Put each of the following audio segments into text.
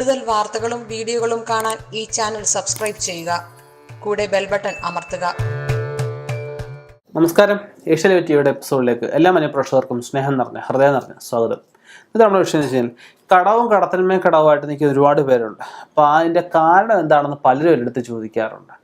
കൂടുതൽ വാർത്തകളും വീഡിയോകളും കാണാൻ ഈ ചാനൽ സബ്സ്ക്രൈബ് ചെയ്യുക. കൂടെ ബെൽ ബട്ടൺ അമർത്തുക. നമസ്കാരം. ഏഷ്യ ടിവിയുടെ എപ്പിസോഡിലേക്ക് എല്ലാ മനഃപ്രേക്ഷകർക്കും സ്നേഹം നിറഞ്ഞ ഹൃദയം നിറഞ്ഞ സ്വാഗതം. ഇത് നമ്മുടെ വിഷയം എന്ന് വെച്ച് കഴിഞ്ഞാൽ കടവും കടത്തിന്മേ കടവുമായിട്ട് നിൽക്കുന്ന ഒരുപാട് പേരുണ്ട്. അപ്പോൾ അതിന്റെ കാരണം എന്താണെന്ന് പലരും എടുത്ത് ചോദിക്കാറുണ്ട്.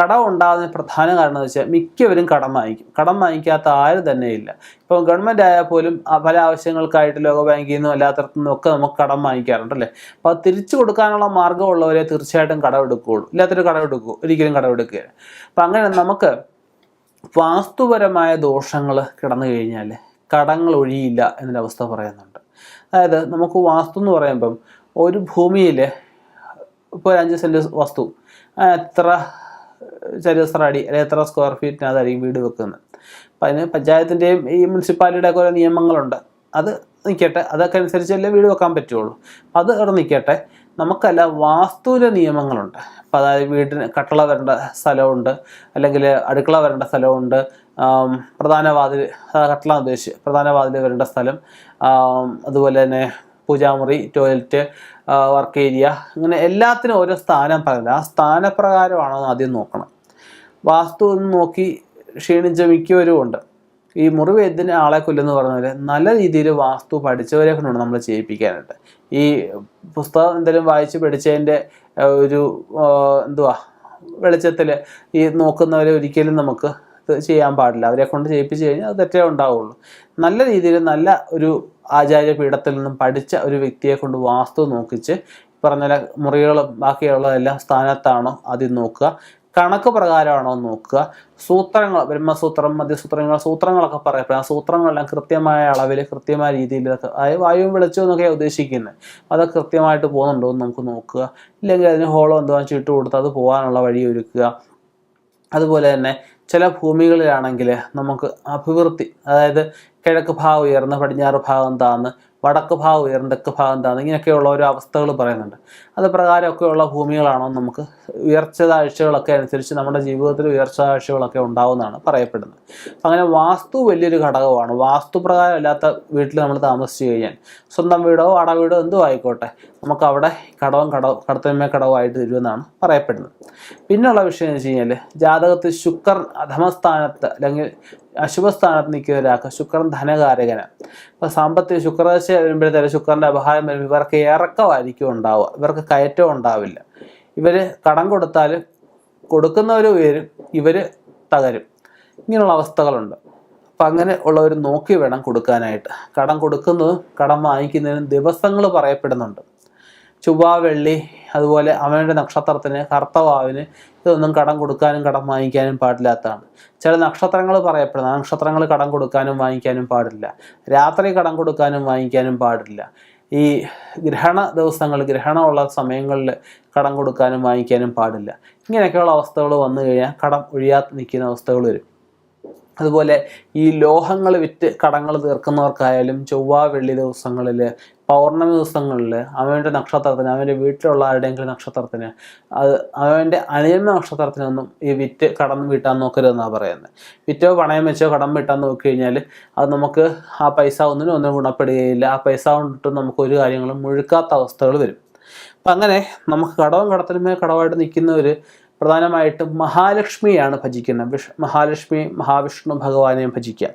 കടം ഉണ്ടാകുന്ന പ്രധാന കാരണം എന്ന് വെച്ചാൽ മിക്കവരും കടം വാങ്ങിക്കും. കടം വാങ്ങിക്കാത്ത ആരും തന്നെ ഇല്ല. ഇപ്പോൾ ഗവൺമെന്റ് ആയാൽ പോലും പല ആവശ്യങ്ങൾക്കായിട്ട് ലോക ബാങ്കിൽ നിന്നും അല്ലാത്തടത്തു നിന്നും ഒക്കെ നമുക്ക് കടം വാങ്ങിക്കാറുണ്ട് അല്ലേ? അപ്പോൾ അത് തിരിച്ചു കൊടുക്കാനുള്ള മാർഗമുള്ളവരെ തീർച്ചയായിട്ടും കടം എടുക്കുകയുള്ളൂ. ഇല്ലാത്തൊരു കടം എടുക്കൂ. ഒരിക്കലും കടം എടുക്കുക അപ്പം അങ്ങനെ നമുക്ക് വാസ്തുപരമായ ദോഷങ്ങൾ കിടന്നു കഴിഞ്ഞാൽ കടങ്ങൾ ഒഴിയില്ല എന്നൊരവസ്ഥ പറയുന്നുണ്ട്. അതായത് നമുക്ക് വാസ്തു എന്ന് പറയുമ്പം ഒരു ഭൂമിയിൽ ഇപ്പോൾ ഒരു അഞ്ച് സെന്റ് വസ്തു എത്ര ചതുരശ്ര അടി അല്ലെങ്കിൽ എത്ര സ്ക്വയർ ഫീറ്റിനകത്തായിരിക്കും വീട് വെക്കുന്നത്. അപ്പം അതിന് പഞ്ചായത്തിന്റെയും ഈ മുനിസിപ്പാലിറ്റിയുടെയൊക്കെ ഓരോ നിയമങ്ങളുണ്ട്. അത് നിൽക്കട്ടെ അതൊക്കെ അനുസരിച്ചല്ലേ വീട് വെക്കാൻ പറ്റുള്ളൂ. അത് അവിടെ നിൽക്കട്ടെ നമുക്കല്ല വാസ്തുവിന്റെ നിയമങ്ങളുണ്ട്. അപ്പോൾ അതായത് വീട്ടിന് കട്ടള വരേണ്ട സ്ഥലമുണ്ട്. അല്ലെങ്കിൽ അടുക്കള വരേണ്ട സ്ഥലമുണ്ട്. പ്രധാന വാതിൽ കട്ടള ഉദ്ദേശിച്ച് പ്രധാന വാതിൽ വരേണ്ട സ്ഥലം. അതുപോലെ തന്നെ പൂജാമുറി ടോയ്ലറ്റ് വർക്ക് ഏരിയ അങ്ങനെ എല്ലാത്തിനും ഓരോ സ്ഥാനം പറയുന്നത്. ആ സ്ഥാനപ്രകാരമാണോ ആദ്യം നോക്കണം. വാസ്തു ഒന്ന് നോക്കി ക്ഷീണിച്ച മിക്കവരും ഉണ്ട് ഈ മുറിവേദ്യന് ആളെ കൊല്ലെന്ന് പറഞ്ഞ നല്ല രീതിയിൽ വാസ്തു പഠിച്ചവരെ കൊണ്ടാണ് നമ്മൾ ചെയ്യിപ്പിക്കാനായിട്ട് ഈ പുസ്തകം എന്തെങ്കിലും വായിച്ച് പഠിച്ചതിന്റെ ഒരു എന്തുവാ വെളിച്ചത്തിൽ ഈ നോക്കുന്നവരെ ഒരിക്കലും നമുക്ക് ചെയ്യാൻ പാടില്ല. അവരെ കൊണ്ട് ചെയ്യിപ്പിച്ച് കഴിഞ്ഞാൽ അത് തെറ്റേ ഉണ്ടാവുള്ളൂ. നല്ല രീതിയിൽ നല്ല ഒരു ആചാര്യ പീഠത്തിൽ നിന്നും പഠിച്ച ഒരു വ്യക്തിയെ കൊണ്ട് വാസ്തു നോക്കിച്ച് പറഞ്ഞ മുറികളും ബാക്കിയുള്ളതെല്ലാം സ്ഥാനത്താണോ ആദ്യം നോക്കുക. കണക്ക് പ്രകാരമാണോ നോക്കുക. സൂത്രങ്ങൾ ബ്രഹ്മസൂത്രം മധ്യസൂത്രങ്ങൾ സൂത്രങ്ങളൊക്കെ പറയപ്പെടും. ആ സൂത്രങ്ങളെല്ലാം കൃത്യമായ അളവിൽ കൃത്യമായ രീതിയിൽ അതായത് വായുവും വെളിച്ചവും എന്നൊക്കെയാണ് ഉദ്ദേശിക്കുന്നത് അത് കൃത്യമായിട്ട് പോകുന്നുണ്ടോ എന്ന് നമുക്ക് നോക്കുക. ഇല്ലെങ്കിൽ അതിന് ഹോളോ എന്തോ ചുട്ടു കൊടുത്ത് അത് പോകാനുള്ള വഴി ഒരുക്കുക. അതുപോലെ തന്നെ ചില ഭൂമികളിലാണെങ്കിൽ നമുക്ക് അഭിവൃദ്ധി അതായത് കിഴക്ക് ഭാഗം ഉയർന്ന് പടിഞ്ഞാറ് ഭാഗം താന്ന് വടക്ക് ഭാഗം ഉയർന്ന് തെക്ക് ഭാഗം താന്ന് ഇങ്ങനെയൊക്കെയുള്ള ഓരോ അവസ്ഥകൾ പറയുന്നുണ്ട്. അത് പ്രകാരമൊക്കെയുള്ള ഭൂമികളാണോ നമുക്ക് ഉയർച്ച താഴ്ചകളൊക്കെ അനുസരിച്ച് നമ്മുടെ ജീവിതത്തിൽ ഉയർച്ച താഴ്ചകളൊക്കെ ഉണ്ടാവുമെന്നാണ് പറയപ്പെടുന്നത്. അങ്ങനെ വാസ്തു വലിയൊരു ഘടകമാണ്. വാസ്തു പ്രകാരം അല്ലാത്ത വീട്ടിൽ നമ്മൾ താമസിച്ചു കഴിഞ്ഞാൽ സ്വന്തം വീടോ അട വീടോ എന്തോ ആയിക്കോട്ടെ നമുക്ക് അവിടെ കടവും കടവും കടത്തന്മ കടവുമായിട്ട് തരുമെന്നാണ് പറയപ്പെടുന്നത്. പിന്നെയുള്ള വിഷയം എന്ന് വെച്ച് കഴിഞ്ഞാൽ ജാതകത്തിൽ ശുക്രൻ അധമസ്ഥാനത്ത് അല്ലെങ്കിൽ അശുഭസ്ഥാനത്ത് നിൽക്കുന്ന ഒരാൾക്ക് ശുക്രൻ ധനകാരകനാണ് അപ്പോൾ സാമ്പത്തിക ശുക്രദശ വരുമ്പോഴത്തേക്ക് ശുക്രന്റെ അപഹാരം വരുമ്പോൾ ഇവർക്ക് ഇറക്കമായിരിക്കും ഉണ്ടാവുക. ഇവർക്ക് കയറ്റം ഉണ്ടാവില്ല. ഇവർ കടം കൊടുത്താൽ കൊടുക്കുന്നവർ ഉയരും ഇവർ തകരും. ഇങ്ങനെയുള്ള അവസ്ഥകളുണ്ട്. അപ്പം അങ്ങനെ ഉള്ളവർ നോക്കി വേണം കൊടുക്കാനായിട്ട്. കടം കൊടുക്കുന്നതും കടം വാങ്ങിക്കുന്നതിനും ദിവസങ്ങൾ പറയപ്പെടുന്നുണ്ട്. ചൊവ്വ വെള്ളി അതുപോലെ അവനുടെ നക്ഷത്രത്തിന് കർത്തവാവിന് ഇതൊന്നും കടം കൊടുക്കാനും കടം വാങ്ങിക്കാനും പാടില്ലാത്തതാണ്. ചില നക്ഷത്രങ്ങൾ പറയപ്പെടുന്ന നക്ഷത്രങ്ങൾ കടം കൊടുക്കാനും വാങ്ങിക്കാനും പാടില്ല. രാത്രി കടം കൊടുക്കാനും വാങ്ങിക്കാനും പാടില്ല. ഈ ഗ്രഹണ ദിവസങ്ങൾ ഗ്രഹണമുള്ള സമയങ്ങളിൽ കടം കൊടുക്കാനും വാങ്ങിക്കാനും പാടില്ല. ഇങ്ങനെയൊക്കെയുള്ള അവസ്ഥകൾ വന്നു കഴിഞ്ഞാൽ കടം ഒഴിയാതെ നിൽക്കുന്ന അവസ്ഥകൾ വരും. അതുപോലെ ഈ ലോഹങ്ങൾ വിറ്റ് കടങ്ങൾ തീർക്കുന്നവർക്കായാലും ചൊവ്വ വെള്ളി ദിവസങ്ങളിൽ പൗർണമി ദിവസങ്ങളിൽ അവന്റെ നക്ഷത്രത്തിന് അവന്റെ വീട്ടിലുള്ള ആരുടെയെങ്കിലും നക്ഷത്രത്തിന് അത് അവന്റെ അനിയമ നക്ഷത്രത്തിനൊന്നും ഈ വിറ്റ് കടം വീട്ടാൻ നോക്കരുതെന്നാണ് പറയുന്നത്. വിറ്റോ പണയം വെച്ചോ കടം വീട്ടാൻ നോക്കി കഴിഞ്ഞാൽ അത് നമുക്ക് ആ പൈസ ഒന്നിനും ഒന്നും ഗുണപ്പെടുകയില്ല. ആ പൈസ കൊണ്ടിട്ട് നമുക്ക് ഒരു കാര്യങ്ങളും മുഴുക്കാത്ത അവസ്ഥകൾ വരും. അപ്പം അങ്ങനെ നമുക്ക് കടവും കടത്തിലുമേ കടമായിട്ട് നിൽക്കുന്നവർ പ്രധാനമായിട്ടും മഹാലക്ഷ്മിയാണ് ഭജിക്കുന്നത്. വിഷ് മഹാലക്ഷ്മി മഹാവിഷ്ണു ഭഗവാനെ ഭജിക്കുക.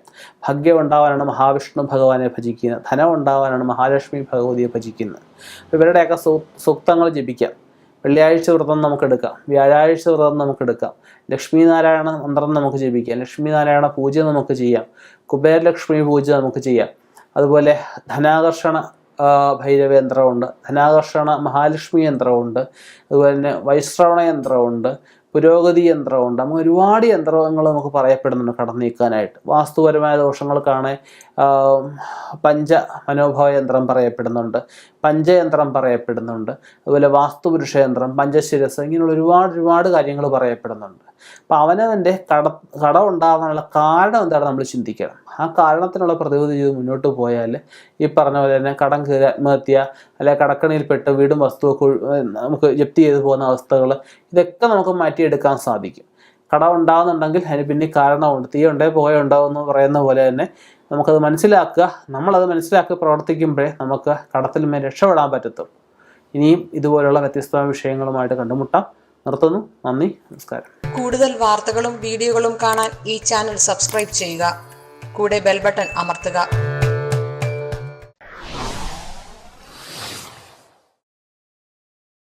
ഭാഗ്യം ഉണ്ടാവാനാണ് മഹാവിഷ്ണു ഭഗവാനെ ഭജിക്കുന്നത് ധനം ഉണ്ടാവാനാണ് മഹാലക്ഷ്മി ഭഗവതിയെ ഭജിക്കുന്നത്. ഇവരുടെയൊക്കെ സൂക്തങ്ങൾ ജപിക്കാം വെള്ളിയാഴ്ച വ്രതം നമുക്കെടുക്കാം വ്യാഴാഴ്ച വ്രതം നമുക്കെടുക്കാം എടുക്കാം. ലക്ഷ്മി നാരായണ മന്ത്രം നമുക്ക് ജപിക്കാം. ലക്ഷ്മീനാരായണ പൂജ നമുക്ക് ചെയ്യാം. കുബേരലക്ഷ്മി പൂജ നമുക്ക് ചെയ്യാം. അതുപോലെ ധനാകർഷണ ഭൈരവ യന്ത്രമുണ്ട്. ധനാകർഷണ മഹാലക്ഷ്മി യന്ത്രമുണ്ട്. അതുപോലെ തന്നെ വൈശ്രവണ യന്ത്രമുണ്ട്. പുരോഗതി യന്ത്രമുണ്ട്. നമുക്ക് ഒരുപാട് യന്ത്രങ്ങൾ നമുക്ക് പറയപ്പെടുന്നുണ്ട് കടന്നു നീക്കാനായിട്ട്. വാസ്തുപരമായ ദോഷങ്ങൾക്കാണ് പഞ്ച മനോഭാവ യന്ത്രം പറയപ്പെടുന്നുണ്ട്. പഞ്ചയന്ത്രം പറയപ്പെടുന്നുണ്ട്. അതുപോലെ വാസ്തുപുരുഷ യന്ത്രം പഞ്ചശിരസ് ഇങ്ങനെയുള്ള ഒരുപാട് ഒരുപാട് കാര്യങ്ങൾ പറയപ്പെടുന്നുണ്ട്. അപ്പം അവനവന്റെ കട കടം ഉണ്ടാകാനുള്ള കാരണം എന്താണ് നമ്മൾ ചിന്തിക്കണം. ആ കാരണത്തിനുള്ള പ്രതിവിധി ചെയ്ത് മുന്നോട്ട് പോയാൽ ഈ പറഞ്ഞ പോലെ തന്നെ കടം കയറി ആത്മഹത്യ അല്ലെ കടക്കണിയിൽപ്പെട്ട് വീടും വസ്തുവൊക്കെ നമുക്ക് ജപ്തി ചെയ്തു പോകുന്ന അവസ്ഥകൾ ഇതൊക്കെ നമുക്ക് മാറ്റിയെടുക്കാൻ സാധിക്കും. കടം ഉണ്ടാകുന്നുണ്ടെങ്കിൽ അതിന് പിന്നെ കാരണമുണ്ട്. തീ ഉണ്ടേ പോയ ഉണ്ടാവും എന്ന് പറയുന്ന പോലെ തന്നെ നമുക്കത് മനസ്സിലാക്കുക. നമ്മളത് മനസ്സിലാക്കി പ്രവർത്തിക്കുമ്പോഴേ നമുക്ക് കടത്തിൽ മേൽ രക്ഷപ്പെടാൻ പറ്റത്തുള്ളൂ. ഇനിയും ഇതുപോലുള്ള വ്യത്യസ്തമായ വിഷയങ്ങളുമായിട്ട് കണ്ടുമുട്ടാം. നിർത്തുന്നു. നന്ദി. നമസ്കാരം. കൂടുതൽ വാർത്തകളും വീഡിയോകളും കാണാൻ ഈ ചാനൽ സബ്സ്ക്രൈബ് ചെയ്യുക. കൂടെ ബെൽബട്ടൺ അമർത്തുക.